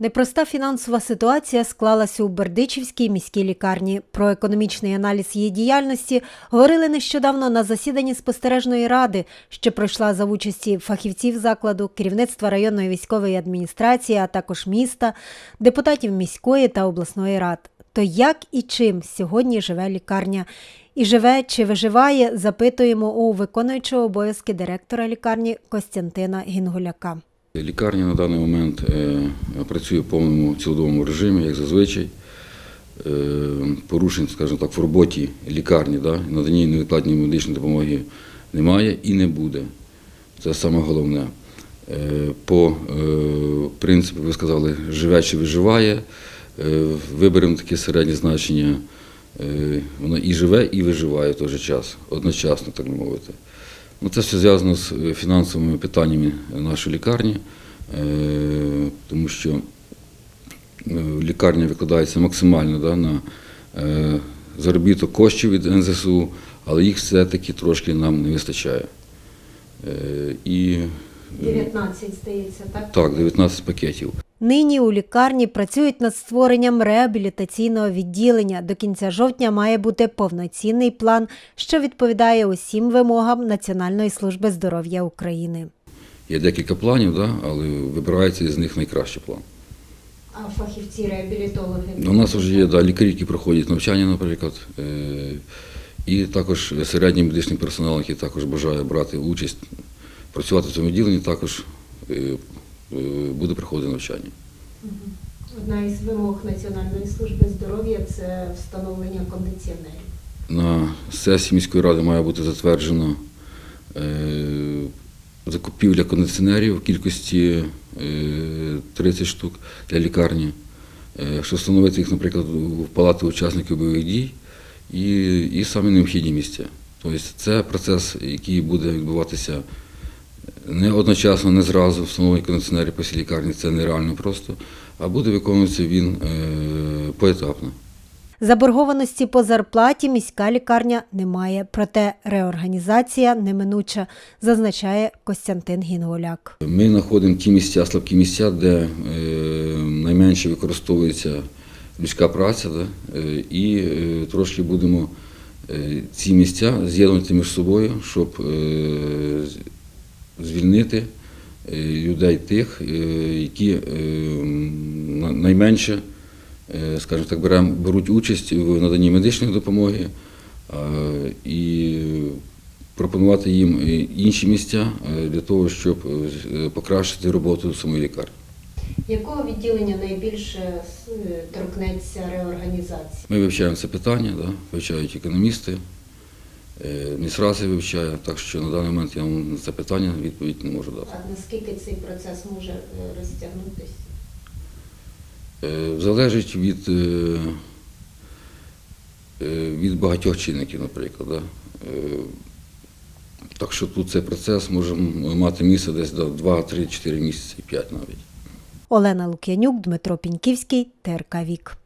Непроста фінансова ситуація склалася у Бердичівській міській лікарні. Про економічний аналіз її діяльності говорили нещодавно на засіданні спостережної ради, що пройшла за участі фахівців закладу, керівництва районної військової адміністрації, а також міста, депутатів міської та обласної рад. То як і чим сьогодні живе лікарня? І живе чи виживає, запитуємо у виконуючого обов'язки директора лікарні Костянтина Гінгуляка. Лікарня на даний момент е, працює в повному цілодовому режимі, як зазвичай. Е, Порушень, скажімо так, в роботі лікарні, да, наданні невідкладної медичної допомоги немає і не буде. Це саме головне. Е, По принципу, ви сказали, живе чи виживає. Виберемо таке середнє значення. Вона і живе, і виживає в той же час, одночасно, так би мовити. Ну, це все зв'язано з е, фінансовими питаннями нашої лікарні, е, тому що е, лікарня викладається максимально да, на заробіток коштів від НЗСУ, але їх все-таки трошки нам не вистачає. І 19, здається, так? так, 19 пакетів. Нині у лікарні працюють над створенням реабілітаційного відділення. До кінця жовтня має бути повноцінний план, що відповідає усім вимогам Національної служби здоров'я України. Є декілька планів, да, але вибирається із них найкращий план. А фахівці реабілітологи У нас вже є да, лікарі, які проходять навчання, наприклад, е, і також середній медичний персонал, який також бажає брати участь, працювати в цьому відділенні, також е, буде проходити навчання. Одна із вимог Національної служби здоров'я це встановлення кондиціонерів. На сесії міської ради має бути затверджено е, закупівля кондиціонерів в кількості е, 30 штук для лікарні, е, щоб встановити їх, наприклад, в палати учасників бойових дій і, і самі необхідні місця. Тобто це процес, який буде відбуватися не одночасно, не зразу встановлення кондиціонерів по всій лікарні, це нереально просто, а буде виконуватися він е, поетапно. Заборгованості по зарплаті міська лікарня не має, проте реорганізація неминуча, зазначає Костянтин Гінгуляк. Ми знаходимо ті місця, слабкі місця, де е, найменше використовується людська праця, е, і трошки будемо ці місця з'єднувати між собою, щоб звільнити е, людей тих, е, які е, найменше, скажімо так, берем, беруть участь в наданні медичної допомоги і пропонувати їм інші місця для того, щоб покращити роботу самої лікарні. Якого відділення найбільше торкнеться реорганізації? Ми вивчаємо це питання, да, вивчають економісти, е, Міністрація вивчає, так що на даний момент я вам на це питання відповідь не можу дати. А наскільки цей процес може е, розтягнутися? Е, Залежить від, е, від багатьох чинників, наприклад. Да. Так що тут цей процес може мати місце десь до 2, 3, 4 місяці, 5 навіть. Олена Лук'янюк, Дмитро Піньківський, ТРК Вік.